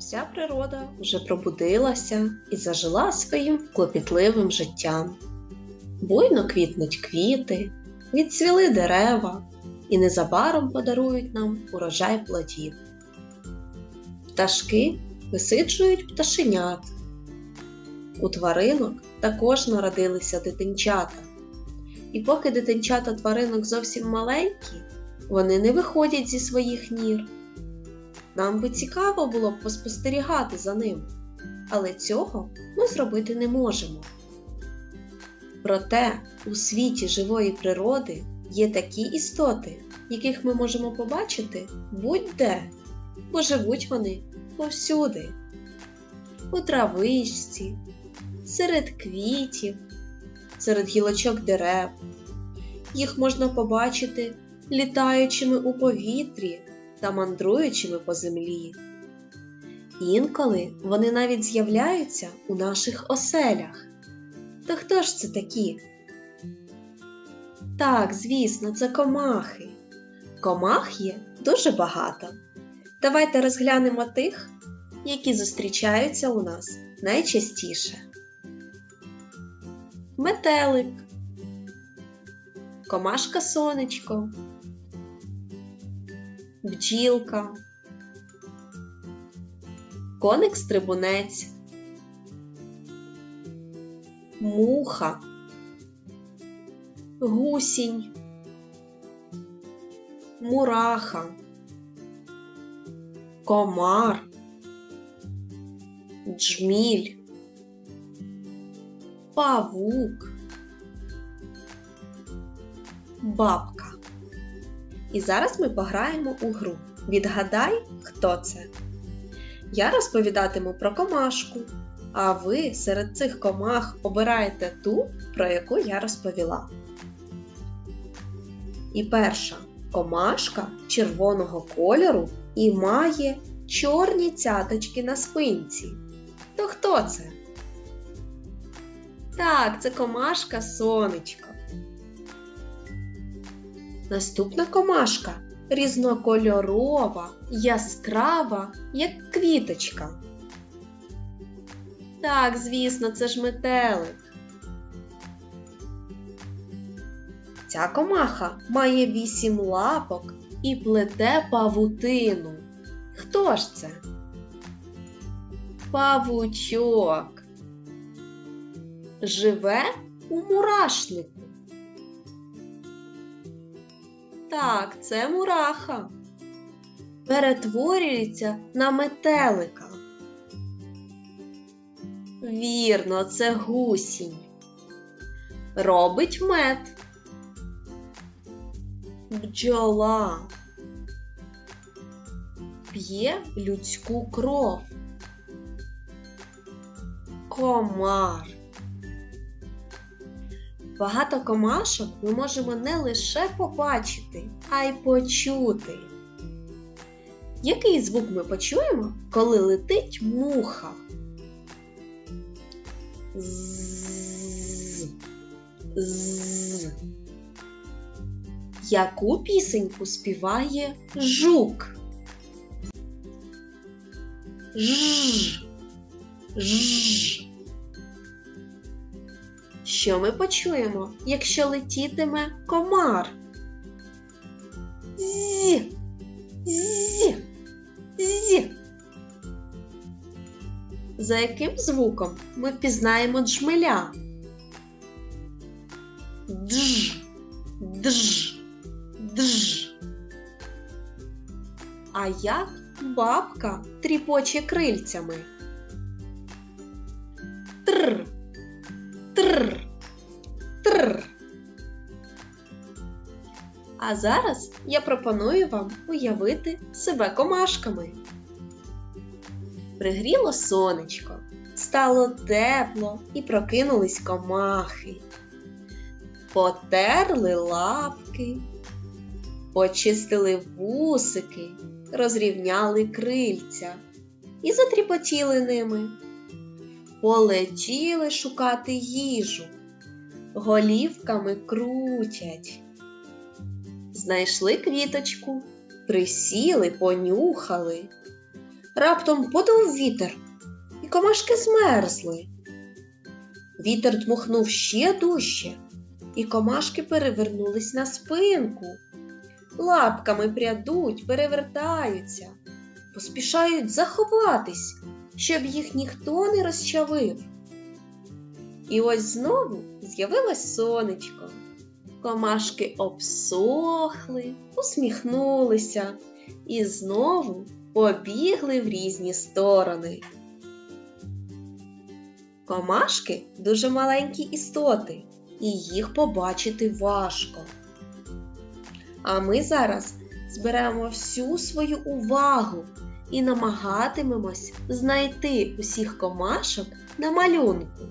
Вся природа вже пробудилася і зажила своїм клопітливим життям. Буйно квітнуть квіти, відцвіли дерева і незабаром подарують нам урожай плодів. Пташки висиджують пташенят. У тваринок також народилися дитинчата. І поки дитинчата тваринок зовсім маленькі, вони не виходять зі своїх нір. Нам би цікаво було б поспостерігати за ним, але цього ми зробити не можемо. Проте у світі живої природи є такі істоти, яких ми можемо побачити будь-де, бо живуть вони повсюди, у травичці, серед квітів, серед гілочок дерев. Їх можна побачити літаючими у повітрі та мандруючими по землі. Інколи вони навіть з'являються у наших оселях. То хто ж це такі? Так, звісно, це комахи. Комах є дуже багато. Давайте розглянемо тих, які зустрічаються у нас найчастіше. Метелик, комашка сонечко, бджілка, коник стрибунець, муха, гусінь, мураха, комар, джміль, павук, бабка. І зараз ми пограємо у гру. Відгадай, хто це. Я розповідатиму про комашку, а ви серед цих комах обираєте ту, про яку я розповіла. І перша комашка червоного кольору і має чорні цяточки на спинці. То хто це? Так, це комашка сонечко. Наступна комашка різнокольорова, яскрава, як квіточка. Так, звісно, це ж метелик. Ця комаха має вісім лапок і плете павутину. Хто ж це? Павучок. Живе у мурашнику. Так, це мураха. Перетворюється на метелика. Вірно, це гусінь. Робить мед. Бджола. П'є людську кров. Комар. Багато комашок ми можемо не лише побачити, а й почути. Який звук ми почуємо, коли летить муха? З. З. Яку пісеньку співає жук? Ж. Ж. Що ми почуємо, якщо летітиме комар? Зі. Зі. Зі. За яким звуком ми впізнаємо джмеля? Дж. Дж. Дж. А як бабка тріпоче крильцями? Тр. А зараз я пропоную вам уявити себе комашками. Пригріло сонечко, стало тепло і прокинулись комахи. Потерли лапки, почистили вусики, розрівняли крильця і затріпотіли ними. Полетіли шукати їжу, голівками крутять. Знайшли квіточку, присіли, понюхали, Раптом подув вітер, і комашки змерзли. Вітер дмухнув ще дужче, і комашки перевернулись на спинку. Лапками прядуть, перевертаються, поспішають заховатись, щоб їх ніхто не розчавив. І ось знову з'явилось сонечко. Комашки обсохли, усміхнулися і знову побігли в різні сторони. Комашки дуже маленькі істоти, і їх побачити важко. А ми зараз зберемо всю свою увагу і намагатимемось знайти усіх комашок на малюнку.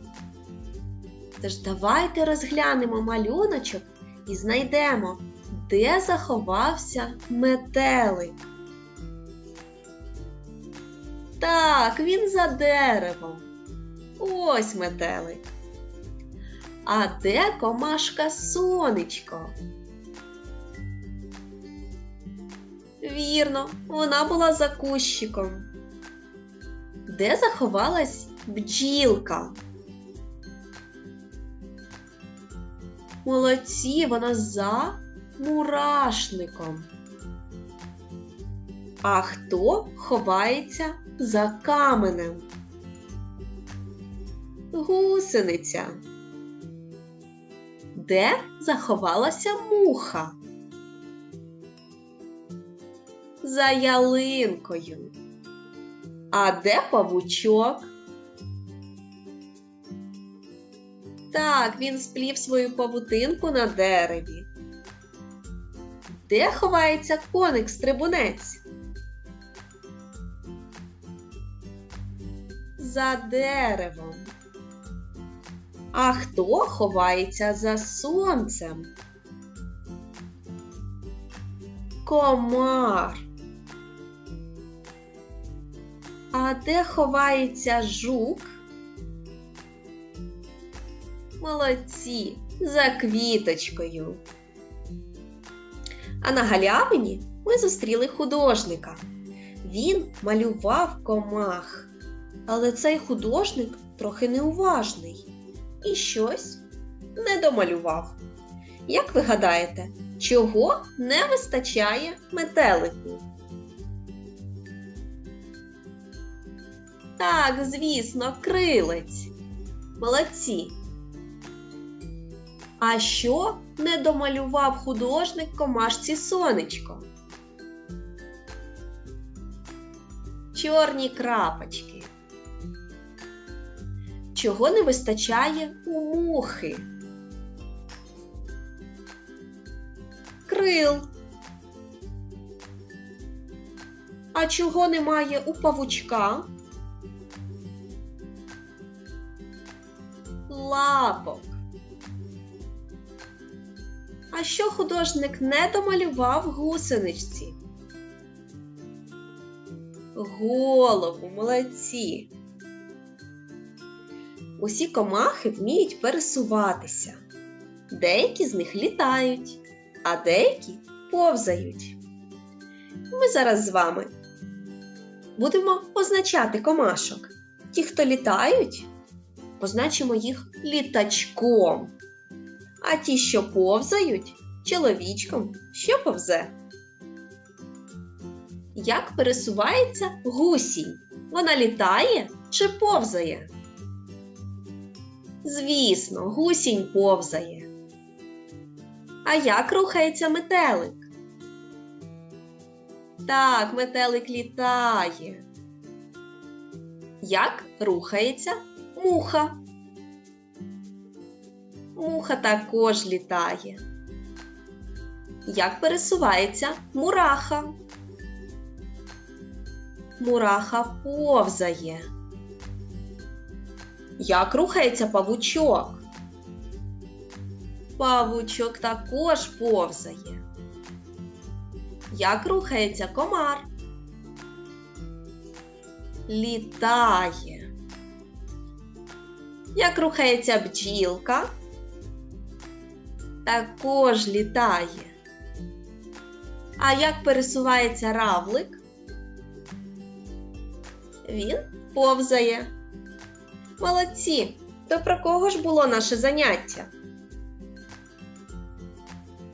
Тож давайте розглянемо малюночок і знайдемо, де заховався метелик. Так, він за деревом. Ось метелик. А де комашка сонечко? Вірно, вона була за кущиком. Де заховалась бджілка? Молодці, вона за мурашником. А хто ховається за каменем? Гусениця. Де заховалася муха? За ялинкою. А де павучок? Так, він сплів свою павутинку на дереві. Де ховається коник стрибунець? За деревом. А хто ховається за сонцем? Комар. А де ховається жук? Молодці за квіточкою. А на галявині ми зустріли художника. Він малював комах. Але цей художник трохи неуважний і щось не домалював. Як ви гадаєте, чого не вистачає метелику? Так, звісно, крилець. Молодці. А що не домалював художник комашці сонечко? Чорні крапочки. Чого не вистачає у мухи? Крил. А чого немає у павучка? Лапок. А що художник не домалював гусеничці? Голову, молодці. Усі комахи вміють пересуватися. Деякі з них літають, а деякі повзають. Ми зараз з вами будемо позначати комашок. Ті, хто літають, позначимо їх літачком. А ті, що повзають, чоловічком, що повзе. Як пересувається гусінь? Вона літає чи повзає? Звісно, гусінь повзає. А як рухається метелик? Так, метелик літає. Як рухається муха? Муха також літає. Як пересувається мураха? Мураха повзає. Як рухається павучок? Павучок також повзає. Як рухається комар? Літає. Як рухається бджілка? Також літає. А як пересувається равлик? Він повзає. Молодці! То про кого ж було наше заняття?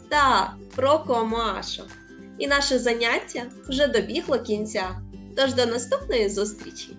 Так, про комашок. І наше заняття вже добігло кінця. Тож до наступної зустрічі!